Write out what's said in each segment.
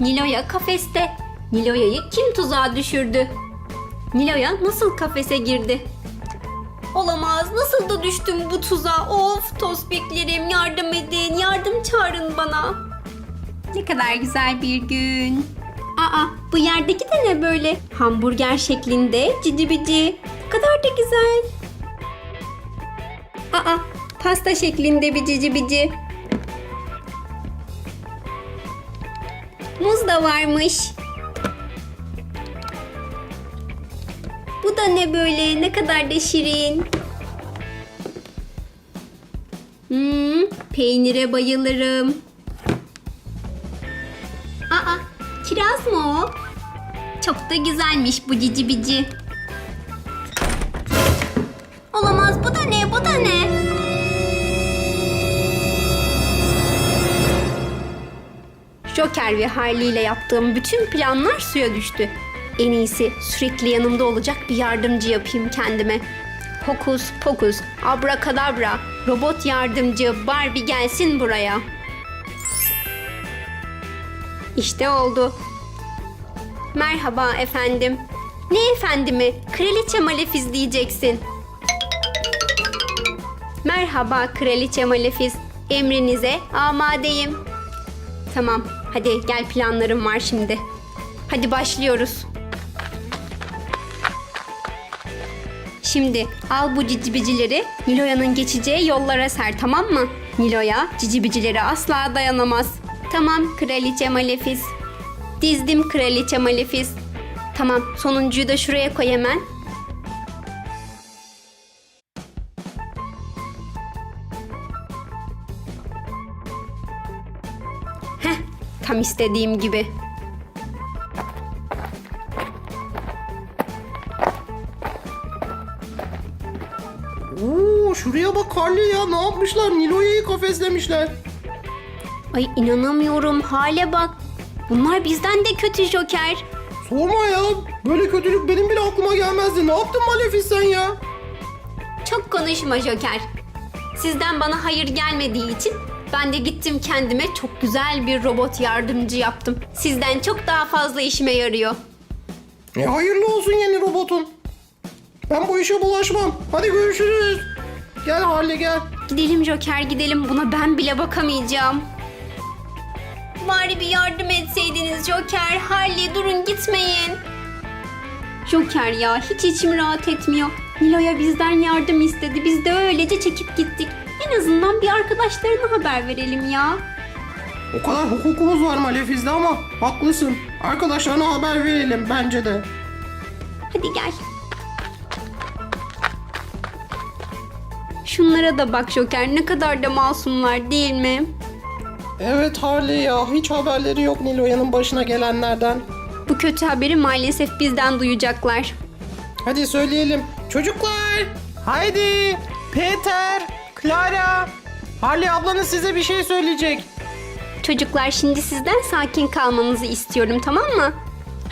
Nilo'ya kafeste. Nilo'ya'yı kim tuzağa düşürdü? Nilo'ya nasıl kafese girdi? Olamaz. Nasıl da düştüm bu tuzağa? Of tospiklerim yardım edin. Yardım çağırın bana. Ne kadar güzel bir gün. Aa bu yerdeki de ne böyle? Hamburger şeklinde cici bici. Ne kadar da güzel. Aa pasta şeklinde bir cici bici. Da varmış. Bu da ne böyle? Ne kadar da şirin. Hmm, peynire bayılırım. Aa, kiraz mı o? Çok da güzelmiş bu cici bici. Joker ve Harley ile yaptığım bütün planlar suya düştü. En iyisi sürekli yanımda olacak bir yardımcı yapayım kendime. Hokus pokus, abrakadabra, robot yardımcı Barbie gelsin buraya. İşte oldu. Merhaba efendim. Ne efendimi? Kraliçe Malefiz diyeceksin. Merhaba Kraliçe Malefiz. Emrinize amadeyim. Tamam, hadi gel planlarım var şimdi. Hadi başlıyoruz. Şimdi al bu cicibicileri Niloya'nın geçeceği yollara ser tamam mı? Niloya cicibicilere asla dayanamaz. Tamam kraliçe Malefiz. Dizdim kraliçe Malefiz. Tamam sonuncuyu da şuraya koy hemen. Tam istediğim gibi. Oo, şuraya bak Harley ya ne yapmışlar? Nilo'yu kafeslemişler. Ay inanamıyorum hale bak. Bunlar bizden de kötü Joker. Sorma ya. Böyle kötülük benim bile aklıma gelmezdi. Ne yaptın Malefiz sen ya? Çok konuşma Joker. Sizden bana hayır gelmediği için ben de gittim kendime çok güzel bir robot yardımcı yaptım. Sizden çok daha fazla işime yarıyor. E hayırlı olsun yeni robotun. Ben bu işe bulaşmam. Hadi görüşürüz. Gel Harley gel. Gidelim Joker gidelim buna ben bile bakamayacağım. Bari bir yardım etseydiniz Joker. Harley durun gitmeyin. Joker ya hiç içim rahat etmiyor. Nilo'ya bizden yardım istedi. Biz de öylece çekip gittik. En azından bir arkadaşlarına haber verelim ya. O kadar hukukumuz var Malefiz'de ama haklısın. Arkadaşlarına haber verelim bence de. Hadi gel. Şunlara da bak Joker ne kadar da masumlar değil mi? Evet Harley ya hiç haberleri yok Nilo'yanın başına gelenlerden. Bu kötü haberi maalesef bizden duyacaklar. Hadi söyleyelim. Çocuklar! Haydi! Peter! Clara! Harley ablanız size bir şey söyleyecek. Çocuklar şimdi sizden sakin kalmanızı istiyorum tamam mı?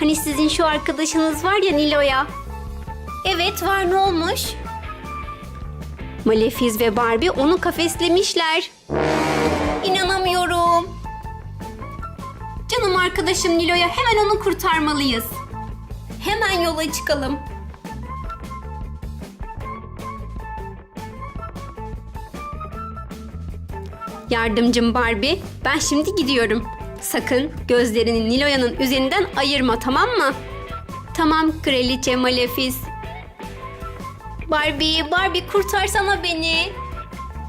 Hani sizin şu arkadaşınız var ya Nilo'ya. Evet var ne olmuş? Malefiz ve Barbie onu kafeslemişler. İnanamıyorum. Canım arkadaşım Nilo'ya hemen onu kurtarmalıyız. Hemen yola çıkalım. Yardımcım Barbie, ben şimdi gidiyorum. Sakın gözlerini Niloya'nın üzerinden ayırma tamam mı? Tamam kraliçe Malefiz. Barbie, Barbie kurtarsana beni.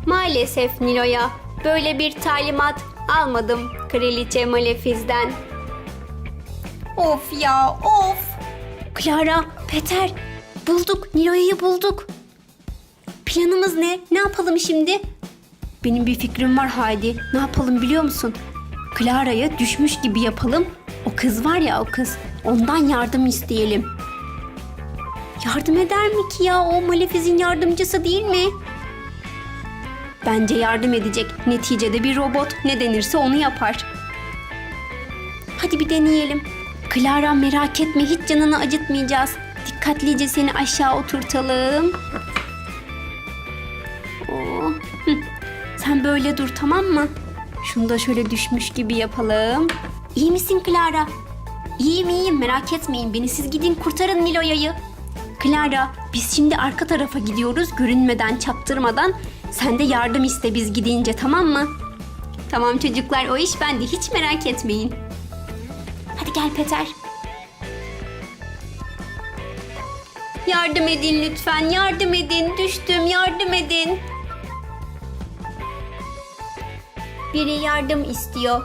Maalesef Niloya, böyle bir talimat almadım kraliçe Malefiz'den. Of ya, of. Clara, Peter, bulduk, Niloya'yı bulduk. Planımız ne? Ne yapalım şimdi? Benim bir fikrim var Haydi. Ne yapalım biliyor musun? Clara'ya düşmüş gibi yapalım. O kız var ya o kız. Ondan yardım isteyelim. Yardım eder mi ki ya? O Malefiz'in yardımcısı değil mi? Bence yardım edecek. Neticede bir robot ne denirse onu yapar. Hadi bir deneyelim. Clara merak etme hiç canını acıtmayacağız. Dikkatlice seni aşağı oturtalım. Sen böyle dur tamam mı? Şunu da şöyle düşmüş gibi yapalım. İyi misin Clara? İyiyim iyiyim merak etmeyin beni siz gidin kurtarın Nilo'ya'yı. Clara biz şimdi arka tarafa gidiyoruz görünmeden çaktırmadan. Sen de yardım iste biz gidince tamam mı? Tamam çocuklar o iş bende hiç merak etmeyin. Hadi gel Peter. Yardım edin lütfen yardım edin düştüm yardım edin. Biri yardım istiyor.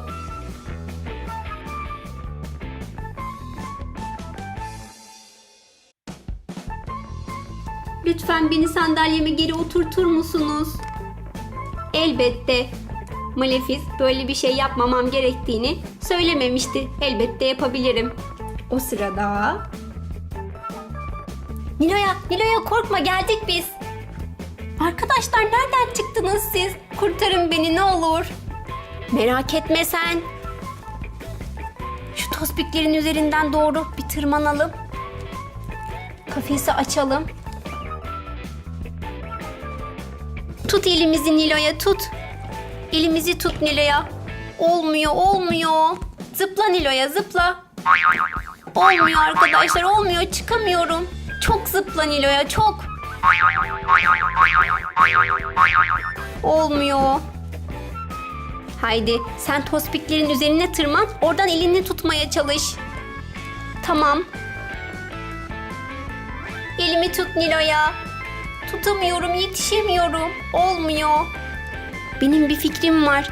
Lütfen beni sandalyeme geri oturtur musunuz? Elbette. Malefiz böyle bir şey yapmamam gerektiğini söylememişti. Elbette yapabilirim. O sırada... Nilo'ya, Nilo'ya korkma geldik biz. Arkadaşlar nereden çıktınız siz? Kurtarın beni ne olur. Merak etme sen. Şu tospiklerin üzerinden doğru bir tırmanalım. Kafesi açalım. Tut elimizi Nilo'ya tut. Elimizi tut Nilo'ya. Olmuyor olmuyor. Zıpla Nilo'ya zıpla. Olmuyor arkadaşlar olmuyor çıkamıyorum. Çok zıpla Nilo'ya çok. Olmuyor. Haydi sen tospiklerin üzerine tırman oradan elini tutmaya çalış. Tamam. Elimi tut Nilo'ya. Tutamıyorum, yetişemiyorum. Olmuyor. Benim bir fikrim var.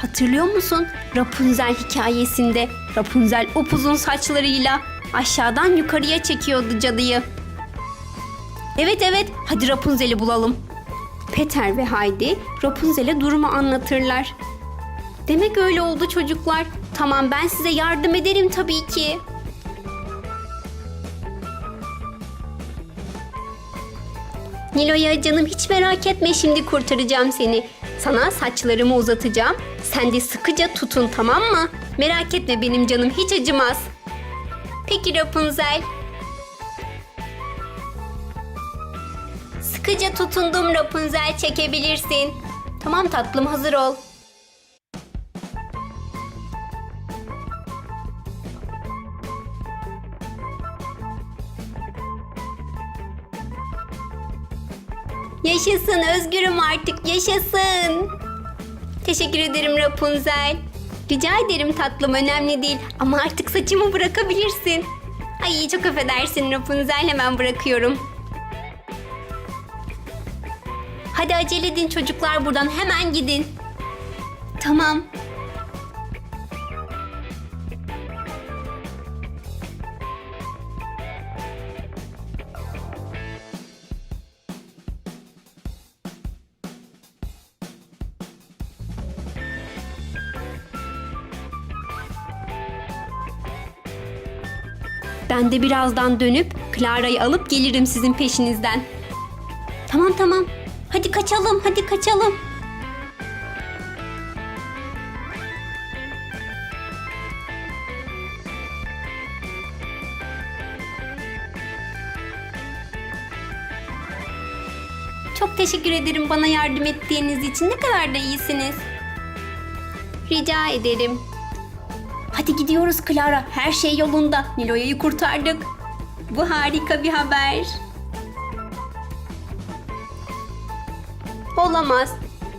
Hatırlıyor musun? Rapunzel hikayesinde Rapunzel upuzun saçlarıyla aşağıdan yukarıya çekiyordu cadıyı. Evet evet, hadi Rapunzel'i bulalım. Peter ve Heidi Rapunzel'e durumu anlatırlar. Demek öyle oldu çocuklar. Tamam ben size yardım ederim tabii ki. Nilo'ya canım hiç merak etme şimdi kurtaracağım seni. Sana saçlarımı uzatacağım. Sen de sıkıca tutun tamam mı? Merak etme benim canım hiç acımaz. Peki Rapunzel. Sıkıca tutundum Rapunzel çekebilirsin. Tamam tatlım hazır ol. Yaşasın özgürüm artık yaşasın. Teşekkür ederim Rapunzel. Rica ederim tatlım önemli değil ama artık saçımı bırakabilirsin. Ay çok affedersin Rapunzel hemen bırakıyorum. Hadi acele edin çocuklar buradan hemen gidin. Tamam. Ben de birazdan dönüp Clara'yı alıp gelirim sizin peşinizden. Tamam tamam. Hadi kaçalım, hadi kaçalım. Çok teşekkür ederim bana yardım ettiğiniz için. Ne kadar da iyisiniz. Rica ederim. Hadi gidiyoruz Clara. Her şey yolunda. Nilo'yu kurtardık. Bu harika bir haber. Olamaz.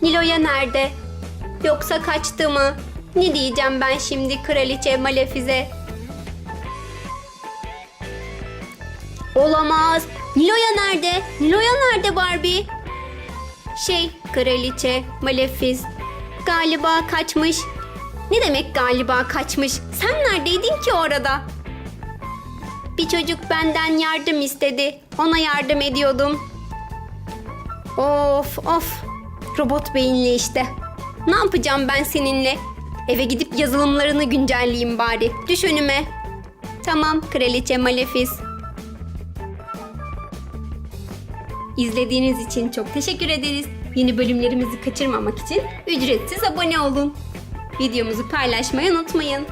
Nilo'ya nerede? Yoksa kaçtı mı? Ne diyeceğim ben şimdi kraliçe Malefiz'e? Olamaz. Nilo'ya nerede? Nilo'ya nerede Barbie? Şey, kraliçe Malefiz. Galiba kaçmış. Ne demek galiba kaçmış? Sen neredeydin ki orada? Bir çocuk benden yardım istedi. Ona yardım ediyordum. Of of. Robot beyinli işte. Ne yapacağım ben seninle? Eve gidip yazılımlarını güncelleyeyim bari. Düş önüme. Tamam kraliçe Malefiz. İzlediğiniz için çok teşekkür ederiz. Yeni bölümlerimizi kaçırmamak için ücretsiz abone olun. Videomuzu paylaşmayı unutmayın.